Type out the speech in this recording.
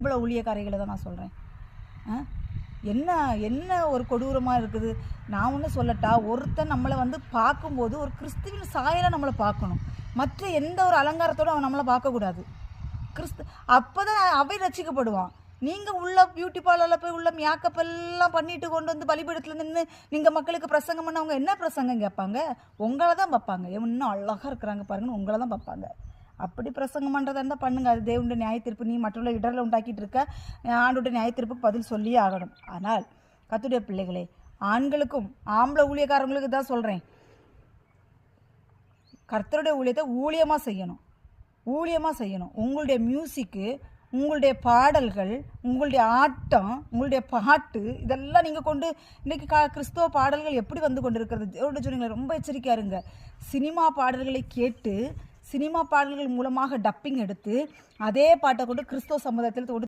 இவ்வளோ ஊழியக்காரிகளை தான் நான் சொல்கிறேன் என்ன என்ன ஒரு கொடூரமாக இருக்குது? நான் ஒன்று சொல்லட்டா ஒருத்தன் நம்மளை வந்து பார்க்கும்போது ஒரு கிறிஸ்துவின் சாயலை நம்மளை பார்க்கணும். மற்ற எந்த ஒரு அலங்காரத்தோடு அவன் நம்மளை பார்க்கக்கூடாது கிறிஸ்து அப்போ தான் அவை ரசிக்கப்படுவான். நீங்கள் உள்ள பியூட்டி பார்லரில் போய் உள்ள மேக்கப் எல்லாம் பண்ணிட்டு கொண்டு வந்து பலிபீடத்தில் நின்று நீங்கள் மக்களுக்கு பிரசங்கம் பண்ணவங்க என்ன பிரசங்கம் கேட்பாங்க? உங்களை தான் பார்ப்பாங்க. இன்னும் அழகாக இருக்கிறாங்க பாருங்கன்னு உங்களை தான் பார்ப்பாங்க. அப்படி பிரசங்கம் பண்ணுறதா இருந்தால் பண்ணுங்க. அது தேவனுடைய நியாயத்திருப்பு. நீ மற்றவங்களை இடரில் உண்டாக்கிட்டு இருக்க. ஆண்டுடைய நியாயத்திருப்புக்கு பதில் சொல்லியே ஆகணும். ஆனால் கத்துடைய பிள்ளைகளே ஆண்களுக்கும் ஆம்பளை ஊழியக்காரங்களுக்கு தான் சொல்கிறேன் கர்த்தருடைய ஊழியத்தை ஊழியமாக செய்யணும். ஊழியமாக செய்யணும். உங்களுடைய மியூசிக்கு உங்களுடைய பாடல்கள் உங்களுடைய ஆட்டம் உங்களுடைய பாட்டு இதெல்லாம் நீங்கள் கொண்டு இன்றைக்கி கா கிறிஸ்தவ பாடல்கள் எப்படி வந்து கொண்டு இருக்கிறது தேவனுடைய சொன்னீங்களே ரொம்ப எச்சரிக்கையா இருங்க. சினிமா பாடல்களை கேட்டு சினிமா பாடல்கள் மூலமாக டப்பிங் எடுத்து அதே பாட்டை கொண்டு கிறிஸ்தவ சமுதாயத்தில் தொடு